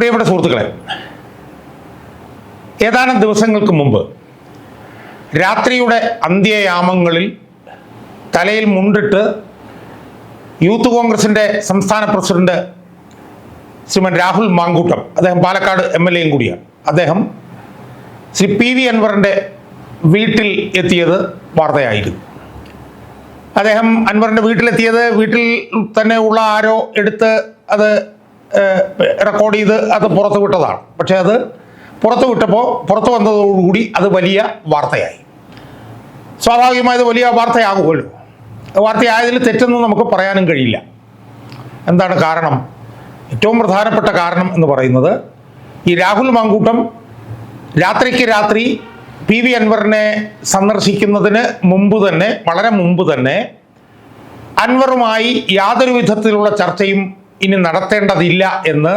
പ്രിയപ്പെട്ട സുഹൃത്തുക്കളെ ഏതാനും ദിവസങ്ങൾക്ക് മുമ്പ് രാത്രിയുടെ അന്ത്യയാമങ്ങളിൽ തലയിൽ മുണ്ടിട്ട് യൂത്ത് കോൺഗ്രസിന്റെ സംസ്ഥാന പ്രസിഡന്റ് ശ്രീമൻ രാഹുൽ മാങ്കൂട്ടം അദ്ദേഹം പാലക്കാട് എം എൽ എയും കൂടിയാണ്. അദ്ദേഹം ശ്രീ പി വി അൻവറിന്റെ വീട്ടിൽ എത്തിയത് വാർത്തയായിരുന്നു. അദ്ദേഹം അൻവറിന്റെ വീട്ടിലെത്തിയത് വീട്ടിൽ തന്നെ ഉള്ള ആരോ എടുത്ത് അത് റെക്കോർഡ് ചെയ്ത് അത് പുറത്ത് വിട്ടതാണ്. പക്ഷേ അത് പുറത്ത് വിട്ടപ്പോൾ പുറത്ത് വന്നതോടുകൂടി അത് വലിയ വാർത്തയായി. സ്വാഭാവികമായി അത് വലിയ വാർത്തയാകുമല്ലോ. വാർത്തയായതിൽ തെറ്റൊന്നും നമുക്ക് പറയാനും കഴിയില്ല. എന്താണ് കാരണം? ഏറ്റവും പ്രധാനപ്പെട്ട കാരണം എന്ന് പറയുന്നത് ഈ രാഹുൽ മാങ്കൂട്ടം രാത്രിക്ക് രാത്രി പി വി അൻവറിനെ സന്ദർശിക്കുന്നതിന് മുമ്പ് തന്നെ വളരെ മുമ്പ് തന്നെ അൻവറുമായി യാതൊരു വിധത്തിലുള്ള ചർച്ചയും ഇനി നടത്തേണ്ടതില്ല എന്ന്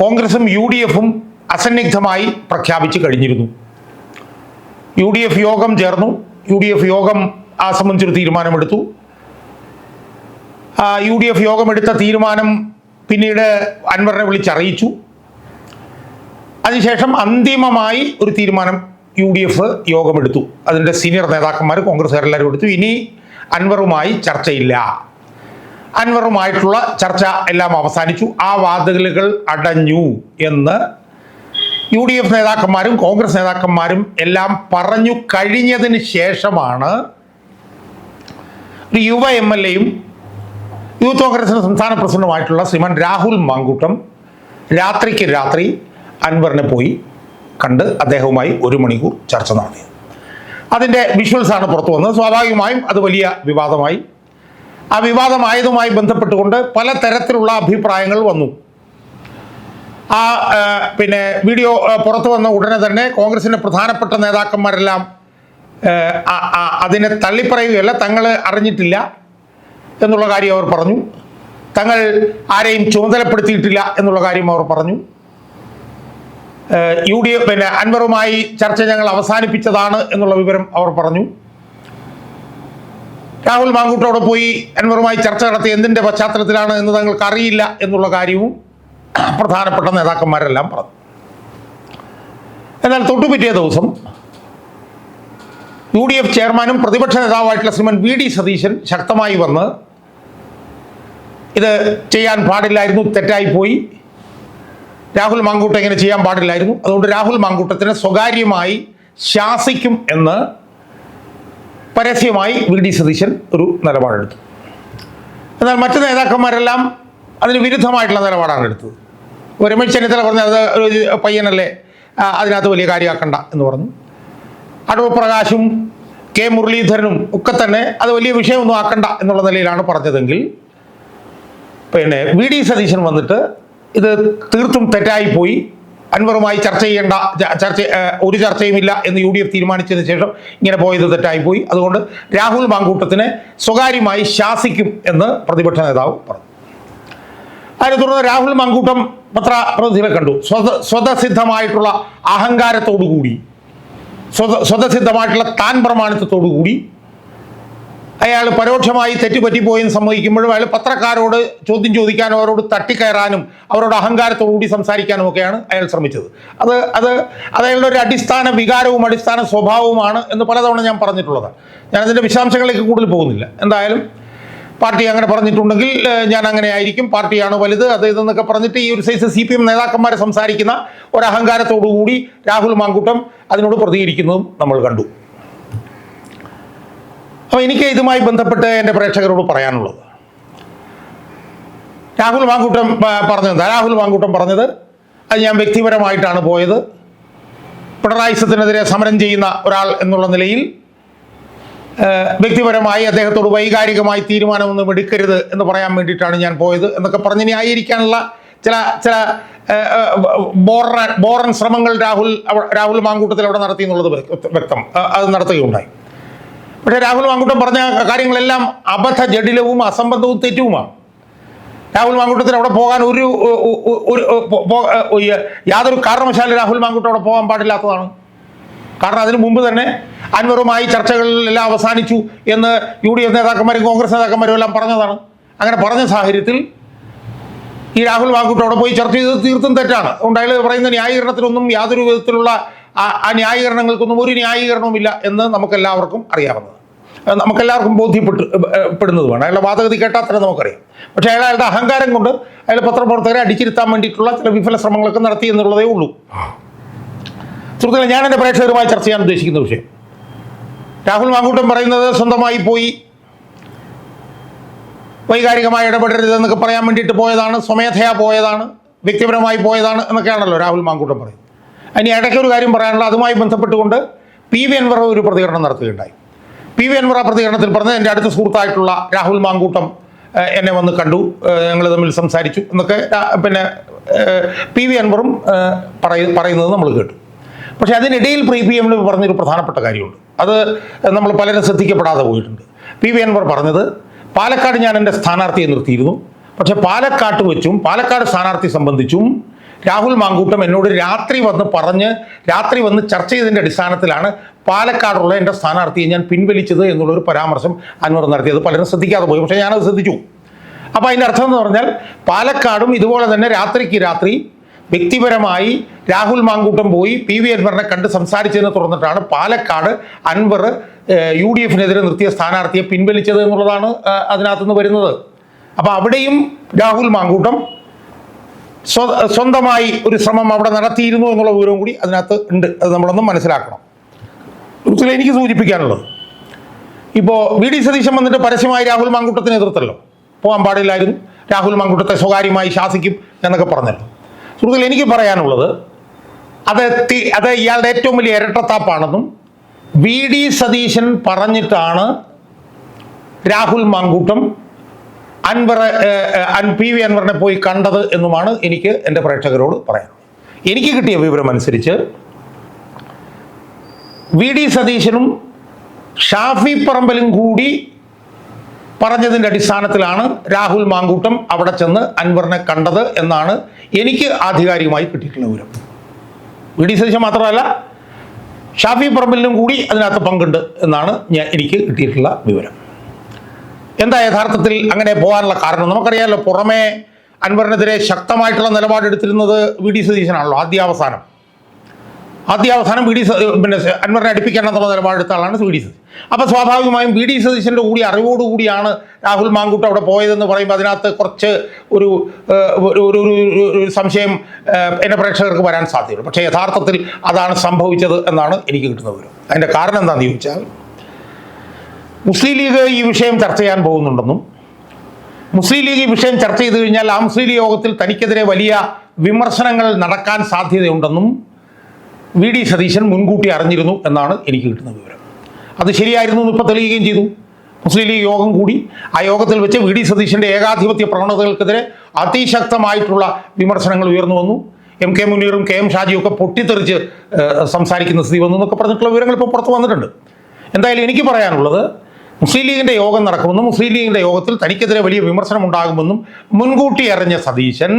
കോൺഗ്രസും യു ഡി എഫും അസന്നിഗ്ധമായി പ്രഖ്യാപിച്ചു കഴിഞ്ഞിരുന്നു. യു ഡി എഫ് യോഗം ചേർന്നു. യു ഡി എഫ് യോഗം ആ സംബന്ധിച്ചൊരു തീരുമാനമെടുത്തു. യു ഡി എഫ് യോഗമെടുത്ത തീരുമാനം പിന്നീട് അൻവറിനെ വിളിച്ചറിയിച്ചു. അതിനുശേഷം അന്തിമമായി ഒരു തീരുമാനം യു ഡി എഫ് യോഗമെടുത്തു. അതിന്റെ സീനിയർ നേതാക്കന്മാർ കോൺഗ്രസ്സുകാരെല്ലാവരും എടുത്തു. ഇനി അൻവറുമായി ചർച്ചയില്ല. അൻവറുമായിട്ടുള്ള ചർച്ച എല്ലാം അവസാനിച്ചു. ആ വാതിലുകൾ അടഞ്ഞു എന്ന് യു ഡി എഫ് നേതാക്കന്മാരും കോൺഗ്രസ് നേതാക്കന്മാരും എല്ലാം പറഞ്ഞു കഴിഞ്ഞതിന് ശേഷമാണ് ഒരു യുവ എം എൽ എയും യൂത്ത് കോൺഗ്രസിന്റെ സംസ്ഥാന പ്രസിഡന്റുമായിട്ടുള്ള ശ്രീമാൻ രാഹുൽ മാങ്കൂട്ടം രാത്രിക്ക് രാത്രി അൻവറിനെ പോയി കണ്ട് അദ്ദേഹവുമായി ഒരു മണിക്കൂർ ചർച്ച നടത്തി. അതിന്റെ വിഷ്വൽസാണ് പുറത്തു വന്നത്. സ്വാഭാവികമായും അത് വലിയ വിവാദമായി ആ വിവാദമായതുമായി ബന്ധപ്പെട്ടുകൊണ്ട് പല തരത്തിലുള്ള അഭിപ്രായങ്ങൾ വന്നു. ആ പിന്നെ വീഡിയോ പുറത്തു വന്ന ഉടനെ തന്നെ കോൺഗ്രസിന്റെ പ്രധാനപ്പെട്ട നേതാക്കന്മാരെല്ലാം അതിനെ തള്ളിപ്പറയുകയല്ല തങ്ങൾ അറിഞ്ഞിട്ടില്ല എന്നുള്ള കാര്യം അവർ പറഞ്ഞു. തങ്ങൾ ആരെയും ചുമതലപ്പെടുത്തിയിട്ടില്ല എന്നുള്ള കാര്യം അവർ പറഞ്ഞു. യു ഡി എഫ് പിന്നെ അൻവറുമായി ചർച്ച ഞങ്ങൾ അവസാനിപ്പിച്ചതാണ് എന്നുള്ള വിവരം അവർ പറഞ്ഞു. രാഹുൽ മാങ്കൂട്ടോടെ പോയി അൻവറുമായി ചർച്ച നടത്തി എന്തിന്റെ പശ്ചാത്തലത്തിലാണ് എന്ന് തങ്ങൾക്ക് അറിയില്ല എന്നുള്ള കാര്യവും പ്രധാനപ്പെട്ട നേതാക്കന്മാരെല്ലാം പറഞ്ഞു. എന്നാൽ തൊട്ടുപിറ്റേ ദിവസം യു ഡി എഫ് ചെയർമാനും പ്രതിപക്ഷ നേതാവായിട്ടുള്ള ശ്രീമൻ വി ഡി സതീശൻ ശക്തമായി വന്ന് ഇത് ചെയ്യാൻ പാടില്ലായിരുന്നു തെറ്റായിപ്പോയി രാഹുൽ മാങ്കൂട്ടം ഇങ്ങനെ ചെയ്യാൻ പാടില്ലായിരുന്നു. അതുകൊണ്ട് രാഹുൽ മാങ്കൂട്ടത്തിനെ സ്വകാര്യമായി ശാസിക്കും എന്ന് പരസ്യമായി വി ഡി സതീശൻ ഒരു നിലപാടെടുത്തു എന്നാൽ മറ്റ് നേതാക്കന്മാരെല്ലാം അതിന് വിരുദ്ധമായിട്ടുള്ള നിലപാടാണ് എടുത്തത്. രമേശ് ചെന്നിത്തല പറഞ്ഞു അത് ഒരു പയ്യനല്ലേ? അതിനകത്ത് വലിയ കാര്യമാക്കണ്ട എന്ന് പറഞ്ഞു. അടൂർ പ്രകാശും കെ മുരളീധരനും ഒക്കെ തന്നെ അത് വലിയ വിഷയമൊന്നും ആക്കണ്ട എന്നുള്ള നിലയിലാണ് പറഞ്ഞതെങ്കിൽ പിന്നെ വി ഡി സതീശൻ വന്നിട്ട് ഇത് തീർത്തും തെറ്റായിപ്പോയി. അൻവറുമായി ചർച്ച ചെയ്യേണ്ട ചർച്ച ഒരു ചർച്ചയുമില്ല എന്ന് യു ഡി എഫ് തീരുമാനിച്ചതിന് ശേഷം ഇങ്ങനെ പോയത് തെറ്റായിപ്പോയി. അതുകൊണ്ട് രാഹുൽ മാങ്കൂട്ടത്തിനെ സ്വകാര്യമായി ശാസിക്കും എന്ന് പ്രതിപക്ഷ നേതാവ് പറഞ്ഞു. അതിനെ തുടർന്ന് രാഹുൽ മാങ്കൂട്ടം പത്രപ്രതിനിധികളെ കണ്ടു. സ്വത സ്വതസിദ്ധമായിട്ടുള്ള അഹങ്കാരത്തോടുകൂടി സ്വത സ്വതസിദ്ധമായിട്ടുള്ള താൻ പ്രമാണിത്വത്തോടുകൂടി അയാൾ പരോക്ഷമായി തെറ്റുപറ്റിപ്പോയെന്ന് സമ്മതിക്കുമ്പോഴും അയാൾ പത്രക്കാരോട് ചോദ്യം ചോദിക്കാനും അവരോട് തട്ടിക്കയറാനും അവരോട് അഹങ്കാരത്തോടുകൂടി സംസാരിക്കാനും ഒക്കെയാണ് അയാൾ ശ്രമിച്ചത്. അത് അത് അത് അയാളുടെ ഒരു അടിസ്ഥാന വികാരവും അടിസ്ഥാന സ്വഭാവവുമാണ് എന്ന് പലതവണ ഞാൻ പറഞ്ഞിട്ടുള്ളതാണ്. ഞാനതിന്റെ വിശദാംശങ്ങളിലേക്ക് കൂടുതൽ പോകുന്നില്ല. എന്തായാലും പാർട്ടി അങ്ങനെ പറഞ്ഞിട്ടുണ്ടെങ്കിൽ ഞാൻ അങ്ങനെ ആയിരിക്കും. പാർട്ടിയാണ് വലുത് അത് ഇതെന്നൊക്കെ പറഞ്ഞിട്ട് ഈ ഒരു സൈസ് സി പി എം നേതാക്കന്മാരെ സംസാരിക്കുന്ന ഒരു അഹങ്കാരത്തോടുകൂടി രാഹുൽ മാങ്കൂട്ടം അതിനോട് പ്രതികരിക്കുന്നതും നമ്മൾ കണ്ടു. അപ്പോൾ എനിക്ക് ഇതുമായി ബന്ധപ്പെട്ട് എന്റെ പ്രേക്ഷകരോട് പറയാനുള്ളത്. രാഹുൽ മാങ്കൂട്ടം പറഞ്ഞത്. രാഹുൽ മാങ്കൂട്ടം പറഞ്ഞത് അത് ഞാൻ വ്യക്തിപരമായിട്ടാണ് പോയത്. പിണറായി സത്തിനെതിരെ സമരം ചെയ്യുന്ന ഒരാൾ എന്നുള്ള നിലയിൽ വ്യക്തിപരമായി അദ്ദേഹത്തോട് വൈകാരികമായി തീരുമാനമൊന്നും എടുക്കരുത് എന്ന് പറയാൻ വേണ്ടിയിട്ടാണ് ഞാൻ പോയത് എന്നൊക്കെ പറഞ്ഞ് ന്യായീകരിക്കാനുള്ള ചില ചില ബോറൻ ബോറൻ ശ്രമങ്ങൾ രാഹുൽ രാഹുൽ മാങ്കൂട്ടത്തിൽ അവിടെ നടത്തി എന്നുള്ളത് വ്യക്ത- അത് നടത്തുകയുണ്ടായി. പക്ഷേ രാഹുൽ മാങ്കൂട്ടം പറഞ്ഞ കാര്യങ്ങളെല്ലാം അബദ്ധ ജഡിലവും അസംബന്ധവും തെറ്റുമാണ്. രാഹുൽ മാങ്കൂട്ടത്തിന് അവിടെ പോകാൻ ഒരു യാതൊരു കാരണവശാലും രാഹുൽ മാങ്കൂട്ടം അവിടെ പോകാൻ പാടില്ലാത്തതാണ്. കാരണം അതിനു മുമ്പ് തന്നെ അൻവറുമായി ചർച്ചകളിലെല്ലാം അവസാനിച്ചു എന്ന് യു ഡി എഫ് നേതാക്കന്മാരും കോൺഗ്രസ് നേതാക്കന്മാരും എല്ലാം പറഞ്ഞതാണ്. അങ്ങനെ പറഞ്ഞ സാഹചര്യത്തിൽ ഈ രാഹുൽ മാങ്കൂട്ടം അവിടെ പോയി ചർച്ച ചെയ്തത് തീർത്തും തെറ്റാണ്. അതുകൊണ്ട് അയാൾ പറയുന്ന ന്യായീകരണത്തിനൊന്നും യാതൊരു വിധത്തിലുള്ള ആ- ന്യായീകരണങ്ങൾക്കൊന്നും ഒരു ന്യായീകരണവുമില്ല എന്ന് നമുക്കെല്ലാവർക്കും അറിയാവുന്നത്. നമുക്കെല്ലാവർക്കും ബോധ്യപ്പെട്ട് പെടുന്നതുമാണ്. അയാളുടെ വാദഗതി കേട്ടാൽ തന്നെ നമുക്കറിയാം. പക്ഷേ അയാൾ അയാളുടെ അഹങ്കാരം കൊണ്ട് അയാൾ പത്രപ്രവർത്തകരെ അടിച്ചിരുത്താൻ വേണ്ടിയിട്ടുള്ള ചില വിഫല ശ്രമങ്ങളൊക്കെ നടത്തി എന്നുള്ളതേ ഉള്ളൂ. സുഹൃത്തുക്കളെ ഞാൻ എന്റെ പ്രേക്ഷകരുമായി ചർച്ച ചെയ്യാൻ ഉദ്ദേശിക്കുന്ന വിഷയം. രാഹുൽ മാങ്കൂട്ടം പറയുന്നത് സ്വന്തമായി പോയി വൈകാരികമായി ഇടപെടരുതെന്നൊക്കെ പറയാൻ വേണ്ടിയിട്ട് പോയതാണ് സ്വമേധയാ പോയതാണ് വ്യക്തിപരമായി പോയതാണ് എന്നൊക്കെയാണല്ലോ രാഹുൽ മാങ്കൂട്ടം പറയുന്നത്. അതിന് ഇടയ്ക്ക് ഒരു കാര്യം പറയാനുള്ള അതുമായി ബന്ധപ്പെട്ടുകൊണ്ട് പി വി അൻവർ ഒരു പ്രതികരണം നടത്തുകയുണ്ടായി. പി വി ആ പ്രതികരണത്തിൽ പറഞ്ഞത് എന്റെ അടുത്ത സുഹൃത്തായിട്ടുള്ള രാഹുൽ മാങ്കൂട്ടം എന്നെ വന്ന് കണ്ടു. ഞങ്ങൾ തമ്മിൽ സംസാരിച്ചു എന്നൊക്കെ പിന്നെ പി വി അൻവറും പറയ പറയുന്നത് നമ്മൾ കേട്ടു. പക്ഷേ അതിനിടയിൽ പ്രീ പി എമ്മിൽ പറഞ്ഞൊരു പ്രധാനപ്പെട്ട കാര്യമുണ്ട്. അത് നമ്മൾ പലരും ശ്രദ്ധിക്കപ്പെടാതെ പോയിട്ടുണ്ട്. പി വി അൻവർ പറഞ്ഞത് പാലക്കാട് ഞാൻ എന്റെ സ്ഥാനാർത്ഥിയെ നിർത്തിയിരുന്നു. പക്ഷേ പാലക്കാട്ട് വെച്ചും പാലക്കാട് സ്ഥാനാർത്ഥി സംബന്ധിച്ചും രാഹുൽ മാങ്കൂട്ടം എന്നോട് രാത്രി വന്ന് പറഞ്ഞ് രാത്രി വന്ന് ചർച്ച ചെയ്തതിന്റെ അടിസ്ഥാനത്തിലാണ് പാലക്കാടുള്ള എന്റെ സ്ഥാനാർത്ഥിയെ ഞാൻ പിൻവലിച്ചത് എന്നുള്ളൊരു പരാമർശം അൻവർ നടത്തിയത്. പലരും ശ്രദ്ധിക്കാതെ പോയി പക്ഷേ ഞാനത് ശ്രദ്ധിച്ചു. അപ്പോൾ അതിന്റെ അർത്ഥം എന്ന് പറഞ്ഞാൽ പാലക്കാടും ഇതുപോലെ തന്നെ രാത്രിക്ക് രാത്രി വ്യക്തിപരമായി രാഹുൽ മാങ്കൂട്ടം പോയി പി വി അൻവറിനെ കണ്ട് സംസാരിച്ചതിനെ തുടർന്നിട്ടാണ് പാലക്കാട് അൻവർ യു ഡി എഫിനെതിരെ നിർത്തിയ സ്ഥാനാർത്ഥിയെ പിൻവലിച്ചത് എന്നുള്ളതാണ് അതിനകത്തുനിന്ന് വരുന്നത്. അപ്പോൾ അവിടെയും രാഹുൽ മാങ്കൂട്ടം സ്വന്തമായി ഒരു ശ്രമം അവിടെ നടത്തിയിരുന്നു എന്നുള്ള വിവരവും കൂടി അതിനകത്ത് ഉണ്ട്. അത് നമ്മളൊന്നും മനസ്സിലാക്കണം. ഇതിൽ എനിക്ക് സൂചിപ്പിക്കാനുള്ളത്. ഇപ്പോൾ വി ഡി സതീശൻ വന്നിട്ട് പരസ്യമായി രാഹുൽ മാങ്കുട്ടത്തിന് എതിർത്തല്ലോ. പോകാൻ പാടില്ലായിരുന്നു. രാഹുൽ മാങ്കുട്ടത്തെ സ്വകാര്യമായി ശാസിക്കും എന്നൊക്കെ പറഞ്ഞല്ലോ. സുഹൃത്തുക്കൾ എനിക്ക് പറയാനുള്ളത് അത് അത് ഇയാളുടെ ഏറ്റവും വലിയ ഇരട്ടത്താപ്പാണെന്നും വി ഡി സതീശൻ പറഞ്ഞിട്ടാണ് രാഹുൽ മാങ്കൂട്ടം അൻവർ അൻ പി വി അൻവറിനെ പോയി കണ്ടത് എന്നുമാണ് എനിക്ക് എന്റെ പ്രേക്ഷകരോട് പറയാൻ എനിക്ക് കിട്ടിയ വിവരം അനുസരിച്ച് വി ഡി സതീശനും ഷാഫി പറമ്പലും കൂടി പറഞ്ഞതിന്റെ അടിസ്ഥാനത്തിലാണ് രാഹുൽ മാങ്കൂട്ടം അവിടെ ചെന്ന് അൻവറിനെ കണ്ടത് എന്നാണ് എനിക്ക് ആധികാരികമായി കിട്ടിയിട്ടുള്ള വിവരം. വി ഡി സതീശൻ മാത്രമല്ല ഷാഫി പറമ്പലിനും കൂടി അതിനകത്ത് പങ്കുണ്ട് എന്നാണ് ഞാൻ എനിക്ക് കിട്ടിയിട്ടുള്ള വിവരം. എന്താ യഥാർത്ഥത്തിൽ അങ്ങനെ പോകാനുള്ള കാരണം? നമുക്കറിയാമല്ലോ പുറമേ അൻവറിനെതിരെ ശക്തമായിട്ടുള്ള നിലപാടെടുത്തിരുന്നത് വി ഡി സതീശനാണല്ലോ ആദ്യാവസാനം. ആദ്യാവസാനം വി ഡി പിന്നെ അൻവറിനെ അടുപ്പിക്കണം എന്നുള്ള നിലപാടെടുത്ത ആളാണ് വി ഡി സതീശൻ. അപ്പോൾ സ്വാഭാവികമായും വി ഡി സതീശന്റെ കൂടി അറിവോടുകൂടിയാണ് രാഹുൽ മാങ്കൂട്ട് അവിടെ പോയതെന്ന് പറയുമ്പോൾ അതിനകത്ത് കുറച്ച് ഒരു ഒരു ഒരു സംശയം എന്റെ പ്രേക്ഷകർക്ക് വരാൻ സാധ്യതയുള്ളൂ പക്ഷേ യഥാർത്ഥത്തിൽ അതാണ് സംഭവിച്ചത് എന്നാണ് എനിക്ക് കിട്ടുന്ന വിവരം അതിന്റെ കാരണം എന്താണെന്ന് ചോദിച്ചാൽ മുസ്ലിം ലീഗ് ഈ വിഷയം ചർച്ച ചെയ്യാൻ പോകുന്നുണ്ടെന്നും മുസ്ലിം ലീഗ് ഈ വിഷയം ചർച്ച ചെയ്തു കഴിഞ്ഞാൽ ആ മുസ്ലിം ലീഗ് യോഗത്തിൽ തനിക്കെതിരെ വലിയ വിമർശനങ്ങൾ നടക്കാൻ സാധ്യതയുണ്ടെന്നും വി ഡി സതീശൻ മുൻകൂട്ടി അറിഞ്ഞിരുന്നു എന്നാണ് എനിക്ക് കിട്ടുന്ന വിവരം. അത് ശരിയായിരുന്നു എന്ന് ഇപ്പോൾ തെളിയുകയും ചെയ്തു. മുസ്ലിം ലീഗ് യോഗം കൂടി ആ യോഗത്തിൽ വെച്ച് വി ഡി സതീശന്റെ ഏകാധിപത്യ പ്രവണതകൾക്കെതിരെ അതിശക്തമായിട്ടുള്ള വിമർശനങ്ങൾ ഉയർന്നു വന്നു. എം കെ മുനീറും കെ എം ഷാജിയും ഒക്കെ പൊട്ടിത്തെറിച്ച് സംസാരിക്കുന്ന സ്ഥിതി വന്നു എന്നൊക്കെ പറഞ്ഞിട്ടുള്ള വിവരങ്ങൾ ഇപ്പോൾ പുറത്ത് വന്നിട്ടുണ്ട്. എന്തായാലും എനിക്ക് പറയാനുള്ളത് മുസ്ലിം ലീഗിന്റെ യോഗം നടക്കുമെന്നും മുസ്ലിം ലീഗിന്റെ യോഗത്തിൽ തനിക്കെതിരെ വലിയ വിമർശനം ഉണ്ടാകുമെന്നും മുൻകൂട്ടി അറിഞ്ഞ സതീശൻ.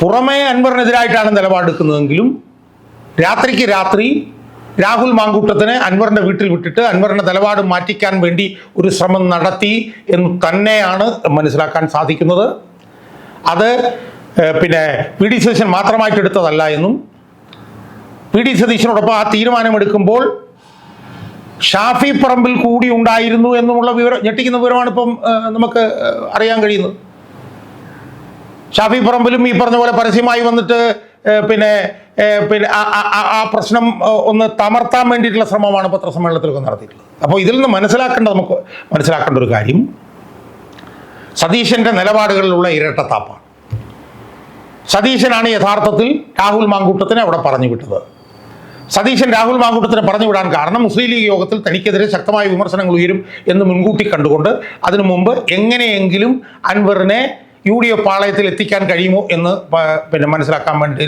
പുറമേ അൻവറിനെതിരായിട്ടാണ് നിലപാടെടുക്കുന്നതെങ്കിലും രാത്രിക്ക് രാത്രി രാഹുൽ മാങ്കൂട്ടത്തിനെ അൻവറിന്റെ വീട്ടിൽ വിട്ടിട്ട് അൻവറിന്റെ നിലപാട് മാറ്റിക്കാൻ വേണ്ടി ഒരു ശ്രമം നടത്തി എന്ന് തന്നെയാണ് മനസ്സിലാക്കാൻ സാധിക്കുന്നത്. അത് പിന്നെ പി ഡി സതീശൻ മാത്രമായിട്ട് എടുത്തതല്ല എന്നും പി ഡി സതീശനോടൊപ്പം ആ തീരുമാനമെടുക്കുമ്പോൾ ഷാഫി പറമ്പിൽ കൂടി ഉണ്ടായിരുന്നു എന്നുള്ള വിവരം ഞെട്ടിക്കുന്ന വിവരമാണ് ഇപ്പം നമുക്ക് അറിയാൻ കഴിയുന്നത്. ഷാഫി പറമ്പിലും ഈ പറഞ്ഞ പോലെ പരസ്യമായി വന്നിട്ട് പിന്നെ പിന്നെ ആ- പ്രശ്നം ഒന്ന് തമർത്താൻ വേണ്ടിയിട്ടുള്ള ശ്രമമാണ് പത്രസമ്മേളനത്തിലൊക്കെ നടത്തിയിട്ടുള്ളത്. അപ്പോൾ ഇതിൽ നിന്ന് മനസ്സിലാക്കേണ്ട നമുക്ക് മനസ്സിലാക്കേണ്ട ഒരു കാര്യം സതീശന്റെ നിലപാടുകളിലുള്ള ഇരട്ടത്താപ്പാണ്. സതീശനാണ് യഥാർത്ഥത്തിൽ രാഹുൽ മാങ്കൂട്ടത്തിനെ അവിടെ പറഞ്ഞു വിട്ടത്. സതീശൻ രാഹുൽ മാങ്കൂട്ടത്തിന് പറഞ്ഞു വിടാൻ കാരണം മുസ്ലിം ലീഗ് യോഗത്തിൽ തനിക്കെതിരെ ശക്തമായ വിമർശനങ്ങൾ ഉയരും എന്ന് മുൻകൂട്ടി കണ്ടുകൊണ്ട് അതിനു മുമ്പ് എങ്ങനെയെങ്കിലും അൻവറിനെ യു ഡി എഫ് പാളയത്തിൽ എത്തിക്കാൻ കഴിയുമോ എന്ന് പിന്നെ മനസ്സിലാക്കാൻ വേണ്ടി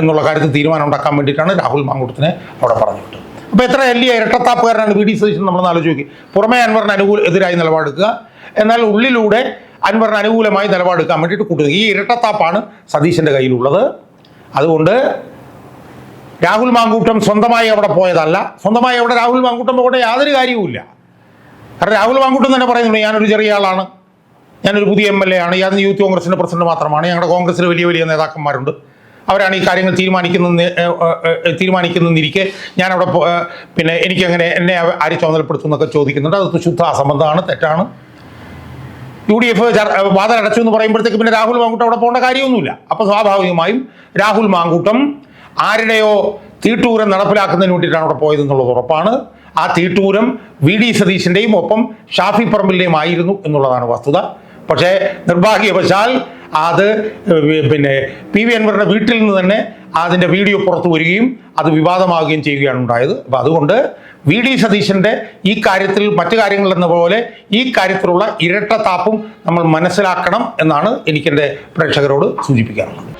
എന്നുള്ള കാര്യത്തിൽ തീരുമാനം ഉണ്ടാക്കാൻ വേണ്ടിയിട്ടാണ് രാഹുൽ മാങ്കൂട്ടത്തിനെ അവിടെ പറഞ്ഞു വിട്ടത്. അപ്പോൾ എത്ര വലിയ ഇരട്ടത്താപ്പുകാരനാണ് വി ഡി സതീശൻ നമ്മൾ ആലോചിച്ച് നോക്കി പുറമേ അൻവറിന് അനുകൂല എതിരായി നിലപാടെടുക്കുക. എന്നാൽ ഉള്ളിലൂടെ അൻവറിന് അനുകൂലമായി നിലപാടെടുക്കാൻ വേണ്ടിയിട്ട് കൂട്ടുക. ഈ ഇരട്ടത്താപ്പാണ് സതീശന്റെ കയ്യിലുള്ളത്. അതുകൊണ്ട് രാഹുൽ മാങ്കൂട്ടം സ്വന്തമായി അവിടെ പോയതല്ല. സ്വന്തമായി അവിടെ രാഹുൽ മാങ്കൂട്ടം പോകട്ടെ യാതൊരു കാര്യവുമില്ല. കാരണം രാഹുൽ മാങ്കൂട്ടം തന്നെ പറയുന്നുണ്ട് ഞാനൊരു ചെറിയ ആളാണ്. ഞാനൊരു പുതിയ എം എൽ എ ആണ്. ഞാൻ യൂത്ത് കോൺഗ്രസിന്റെ പ്രസിഡന്റ് മാത്രമാണ്. ഞങ്ങളുടെ കോൺഗ്രസ്സിൽ വലിയ വലിയ നേതാക്കന്മാരുണ്ട്. അവരാണ് ഈ കാര്യങ്ങൾ തീരുമാനിക്കുന്ന തീരുമാനിക്കുന്നിരിക്കെ ഞാനവിടെ പിന്നെ എനിക്കങ്ങനെ എന്നെ ആര് ചുമതലപ്പെടുത്തും എന്നൊക്കെ ചോദിക്കുന്നുണ്ട്. അത് ശുദ്ധ അസംബന്ധമാണ് തെറ്റാണ്. യു ഡി എഫ് വാദം അടച്ചു എന്ന് പറയുമ്പോഴത്തേക്ക് പിന്നെ രാഹുൽ മാങ്കൂട്ടം അവിടെ പോകേണ്ട കാര്യമൊന്നുമില്ല. അപ്പോൾ സ്വാഭാവികമായും രാഹുൽ മാങ്കൂട്ടം ആരുടെയോ തീട്ടൂരം നടപ്പിലാക്കുന്നതിന് വേണ്ടിയിട്ടാണ് അവിടെ പോയതെന്നുള്ളത് ഉറപ്പാണ്. ആ തീട്ടൂരം വി ഡി സതീശിന്റെയും ഒപ്പം ഷാഫി പറമ്പിലിന്റെയും ആയിരുന്നു എന്നുള്ളതാണ് വസ്തുത. പക്ഷേ നിർഭാഗ്യവശാൽ അത് പിന്നെ പി വി അൻവറിന്റെ വീട്ടിൽ നിന്ന് തന്നെ അതിന്റെ വീഡിയോ പുറത്തു വരികയും അത് വിവാദമാവുകയും ചെയ്യുകയാണ് ഉണ്ടായത്. അപ്പം അതുകൊണ്ട് വി ഡി സതീശന്റെ ഈ കാര്യത്തിൽ മറ്റു കാര്യങ്ങളെന്ന പോലെ ഈ കാര്യത്തിലുള്ള ഇരട്ടത്താപ്പും നമ്മൾ മനസ്സിലാക്കണം എന്നാണ് എനിക്കെന്റെ പ്രേക്ഷകരോട് സൂചിപ്പിക്കാറുള്ളത്